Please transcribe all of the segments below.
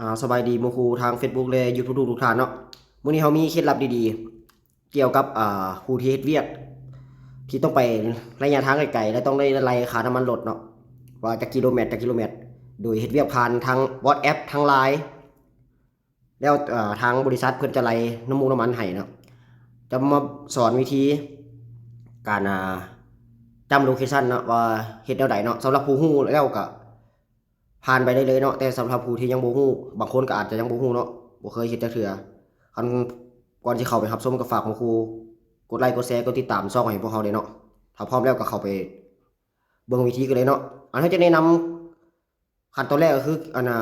อ่าสบายดีโมคูทาง Facebook และ YouTube ทุกท่านเนาะมื้อนี้เฮามีเคล็ดลับดีๆ เกี่ยวกับอ่าผู้ที่เฮ็ดเวียก ที่ต้องไประยะทางไกลๆและต้องได้ไล่ค่าน้ำมันรถเนาะว่าจะกิโลเมตรจะกิโลเมตร โดยเฮ็ดเวียกผ่านทาง WhatsApp ทาง Line แล้วอ่อทางบริษัทเพิ่นจะไล่น้ำมูกน้ำมันให้เนาะจะมาสอนวิธีการอ่าจำโลเคชั่นเนาะว่าเฮ็ดแนวใดเนาะสำหรับผู้ฮู้แล้วก็ ผ่านไปได้เลยเนาะแต่สำหรับผู้ที่ยังบ่ฮู้บางคนก็อาจจะยังบ่ฮู้เนาะบ่เคยเฮ็ดจักเทื่อคันก่อนสิเข้าไปรับชมก็ฝากคุณครูกดไลค์กดแชร์กดติดตามช่องให้พวกเราเลยเนาะถ้าพร้อมแล้วก็เข้าไปเบิ่งวิธีกันเลยเนาะอันที่จะแนะนำขั้นตอนแรกก็คืออันน่ะ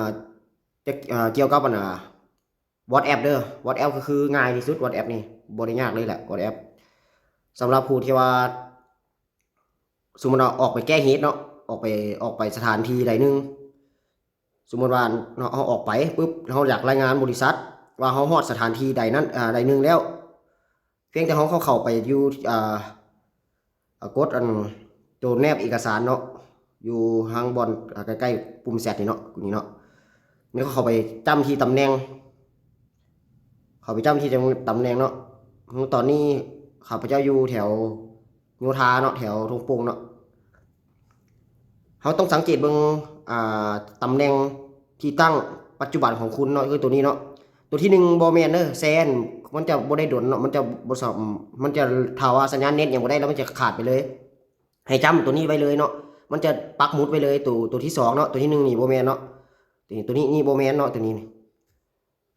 จะเอ่อเกี่ยวกับอันน่ะ WhatsApp เด้อ WhatsApp ก็คือง่ายที่สุด WhatsApp นี่บ่ได้ยากเลยแหละ WhatsApp สำหรับผู้ที่ว่าสมมุติว่าออกไปแก้เหตุเนาะออกไปออกไปสถานที่ใดนึง สมมติว่าเนาะเราออกไปปุ๊บเราอยากรายงานบริษัท ว่าเราฮอดสถานที่ใดนั้นอ่าใดหนึ่งแล้ว เพียงแต่เราเข้าเข้าไปอยู่อ่าอ่ากดอันโจแนบเอกสารเนาะอยู่ทางบอนอ่าใกล้ๆปุ่มแซดนี่เนาะนี่เนาะนี่ก็เข้าไปจำที่ตำแหน่ง เข้าไปจำที่ตำแหน่งเนาะตอนนี้ข้าพเจ้าอยู่แถวโยธาเนาะแถวทงปงเนาะเขาต้องสังเกตเบิ่งอ่าตำแหน่ง ที่ตั้งปัจจุบันของคุณเนาะคือตัวนี้เนาะตัวที่หนึ่งบอแมนเนอร์แซนมันจะบ่ได้ดนเนาะมันจะบ่สอบมันจะถาว่าสัญญาณเน็ตอยังบ่ได้แล้วมันจะขาดไปเลย ให้จำตัวนี้ไว้เลยเนาะมันจะปักมุดไว้เลยตัวตัวที่สองเนาะตัวที่หนึ่งนี่บอแมนเนาะตัวนี้ตัวนี้นี่บอแมนเนาะตัวนี้นี่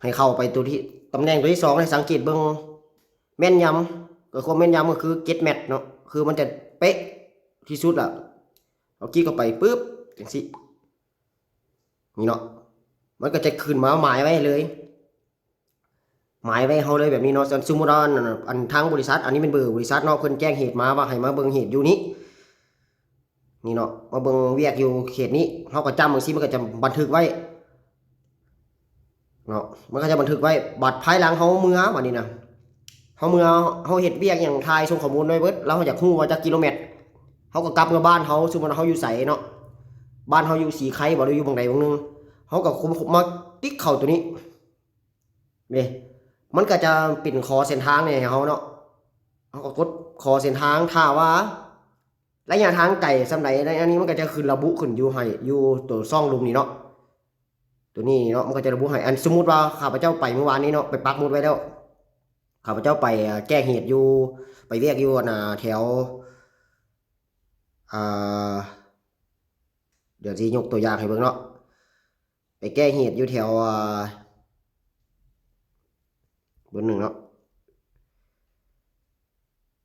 ให้เข้าไปตัวที่ตำแหน่งตัวที่สองให้สังเกตเบิ่งแม่นยำก็ความแม่นยำก็คือเก็ตแมทเนาะคือมันจะเป๊ะที่สุดละเอากี้เข้าไปปุ๊บจังสิ นี่เนาะมันก็จะขึ้นมาหมายไว้เลย หมายไว้เขาเลยแบบนี้เนาะส่วนสมมุติว่าอันอันทางบริษัท อันนี้เป็นเบอร์บริษัทเนาะเพิ่นแจ้งเหตุมาว่าให้มาเบิ่งเหตุอยู่นี้นี่เนาะมาเบิ่งเวียกอยู่เขตนี้เขาก็จำบางทีมันก็จะบันทึกไว้เนาะมันก็จะบันทึกไว้บัตรภายหลังเขาเมื่อวันนี้นะเขาเมื่อเขาเฮ็ดเวียกอย่างทายส่งข้อมูลไว้เบิดแล้วเขาอยากรู้ว่าจักกิโลเมตรเขาก็กลับมาบ้านเขาสมมติว่าเขาอยู่ใสเนาะ บ้านเขาอยู่สีไข่บ่ได้อยู่บางใดบางนึงเขาก็คุมมาติ๊กเข่าตัวนี้นี่มันก็จะปิ่นคอเส้นทางเนี่ยให้เขาเนาะเขาก็กดคอเส้นทางถ้าว่าระยะทางไกลสำไหนในอันนี้มันก็จะขึ้นระบุขึ้นอยู่ให้อยู่ตัวซ่องลุมนี่เนาะตัวนี้เนาะมันก็จะระบุให้อันสมมุติว่าข้าพเจ้าไปเมื่อวานนี้เนาะไปปักหมุดไว้แล้วข้าพเจ้าไปแก้เหตุอยู่ ไปเรียกอยู่นะแถวอ่า เดี๋ยวจะยกตัวอย่างให้เบิ่งเนาะไปแก้เหตุอยู่แถวอ่าเบอร์หนึ่งเนาะ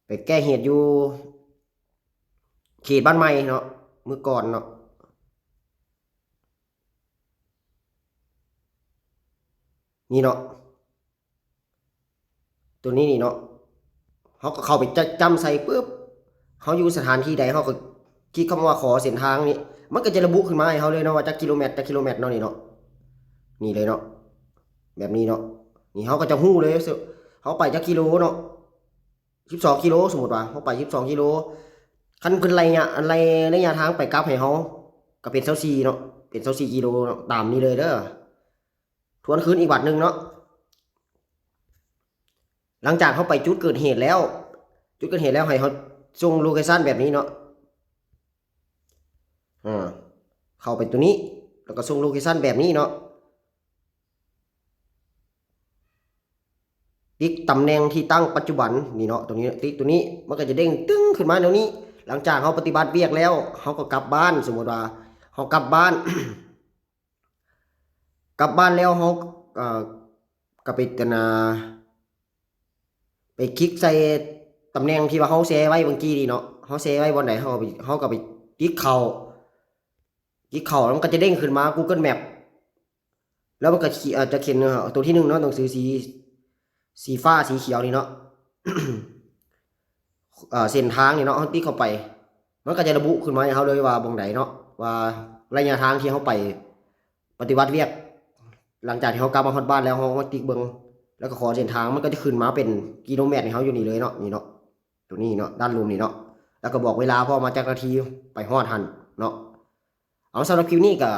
ไปแก้เหตุอยู่เขตบ้านใหม่เนาะเมื่อก่อนเนาะนี่เนาะตัวนี้นี่เนาะเขาก็เข้าไปจจำใส่ปุ๊บเขาอยู่สถานที่ใดเขาก็ คลิกคำว่าขอเส้นทางนี่มันก็จะระบุขึ้นมาให้เขาเลยเนาะว่าจักกิโลเมตรจักกิโลเมตรเนาะนี่เนาะนี่เลยเนาะแบบนี้เนาะนี่เขาก็จะหู้เลยเขาไปจักกิโลเนาะสิบสองกิโลสมมติว่าเขาไปสิบสองกิโลคันเพิ่นไรเนี่ยอะไรระยะทางไปกลับให้เขาก็เป็นเท่าสี่เนาะเป็นเท่าสี่กิโลเนาะตามนี้เลยเด้อทวนคืนอีกบัตรหนึ่งเนาะหลังจากเขาไปจุดเกิดเหตุแล้ว จุดเกิดเหตุแล้วให้เขาส่งโลเคชั่นแบบนี้เนาะ อ่าเข้าไปตัวนี้ แล้วก็ส่งโลเคชั่นแบบนี้เนาะติ๊กตำแหน่งที่ตั้งปัจจุบันนี่เนาะตัวนี้ติ๊กตัวนี้มันก็จะเด้งตึ้งขึ้นมาเดี๋ยวนี้ หลังจากเขาปฏิบัติเวียกแล้วเขาก็กลับบ้านสมมติว่าเขากลับบ้าน กลับบ้านแล้วเขาเอ่อก็ไปกันาไปคลิกใส่ตำแหน่งที่ว่าเขาแชร์ไว้บางกี้ดีเนาะเขาแชร์ไว้บนไหนเขาก็ไปเขาก็ไปติ๊กเข่า ติ๊กเข่ามันก็จะเด้งขึ้นมา Google Map แล้วมันก็อาจจะเขียนเอ่อตัวที่หนึ่งเนาะต้องซื้อสีสีฟ้าสีเขียวนี่เนาะเส้นทางนี่เนาะเขาติ๊กเข้าไป มันก็จะระบุขึ้นมาให้เขาเลยว่าบงไหนเนาะว่าระยะทางที่เขาไป ปฏิบัติเรียก หลังจากที่เขากลับมาฮอดบ้านแล้วเขาก็ติ๊กเบิงแล้วก็ขอเส้นทางมันก็จะขึ้นมาเป็นกิโลเมตรให้เขาอยู่นี่เลยเนาะนี่เนาะตัวนี้เนาะด้านลุมนี่เนาะแล้วก็บอกเวลาพอมาจากนาทีไปฮอดทันเนาะ เอาสำหรับคลิปนี้ก็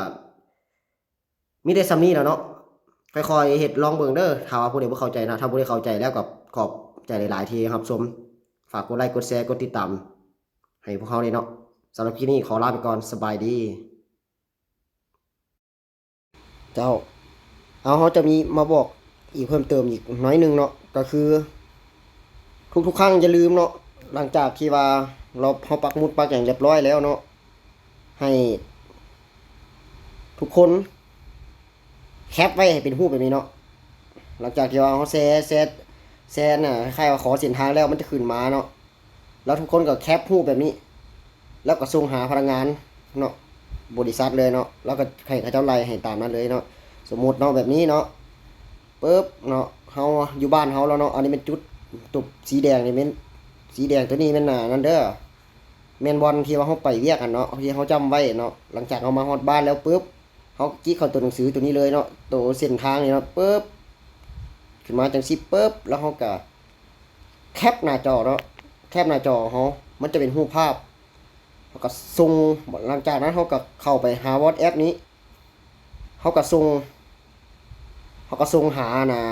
มีได้ซ้ำนี้แล้วเนาะค่อยๆเฮ็ดลองเบิ่งเด้อถ้าว่าผู้ใดบ่เข้าใจนะถ้าผู้ใดเข้าใจแล้วก็ขอบใจหลายๆทีครับชมฝากกดไลค์กดแชร์กดติดตามให้พวกเขาเลยเนาะสำหรับคลิปนี้ขอลาไปก่อนสบายดี เจ้า เอาเขาจะมีมาบอกอีกเพิ่มเติมอีกน้อยนึงเนาะก็คือ ทุกๆครั้งอย่าลืมเนาะหลังจากที่ว่าเราเฮาปักมุดปักอย่างเรียบร้อยแล้วเนาะให้ ทุกคนแคปไว้ให้เป็นรูปแบบนี้เนาะหลังจากที่ว่าเขาแซะแซะแซะน่ะคล้ายๆว่าขอเส้นทางแล้วมันจะขึ้นมาเนาะแล้วทุกคนก็แคปรูปแบบนี้ แล้วก็ส่งหาพนักงานเนาะบริษัทเลยเนาะแล้วก็ให้เขาเจ้าไล่ให้ตามนั้นเลยเนาะสมมติเนาะแบบนี้เนาะปึ๊บเนาะเฮาอยู่บ้านเฮาแล้วเนาะอันนี้เป็นจุดตุบสีแดงนี่เป็นสีแดงตัวนี้เป็นหนานั่นเด้อแม่นบอลที่ว่าเฮาไปเวียกกันเนาะที่เฮาจำไว้เนาะหลังจากเฮามาฮอดบ้านแล้วปึ๊บ เขากี้เข้าตัวหนังสือตัวนี้เลยเนาะตัวเส้นทางเนี่ยเนาะปึ๊บขึ้นมาจังสิปึ๊บแล้วเขาก็แคปหน้าจอเนาะแคปหน้าจอเขามันจะเป็นรูปภาพเขาก็ส่งหลังจากนั้นเขาก็เข้าไปหาวอทแอปนี้เขาก็ส่งเขาก็ส่งหานะ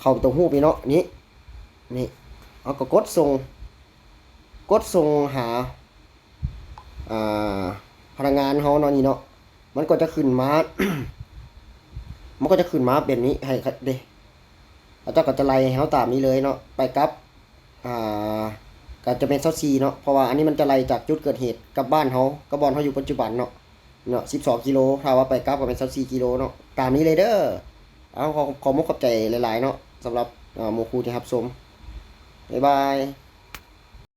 เข้าตรงรูปนี้เนาะนี่นี่เขาก็กดส่งกดส่งหาอ่าพนักงานเขาเนาะนี่เนาะ มันก็จะขึ้นมา มันก็จะขึ้นมาแบบนี้ให้เด้แล้วเจ้าก็จะไล่เขาตามนี้เลยเนาะ ไปกับ อ่าก็จะเป็นเซาซีเนาะ เพราะว่าอันนี้มันจะไล่จากจุดเกิดเหตุกับบ้านเขากับบอนเขาอยู่ปัจจุบันเนาะ เนาะ12กิโลถ้าว่าไปกับก็เป็นเซาซีกิโลเนาะ ตามนี้เลยเด้อ เอาขอขอมุกขอบใจหลาย ๆ เนาะสำหรับอ่าหมูคูที่รับชมบ๊ายบาย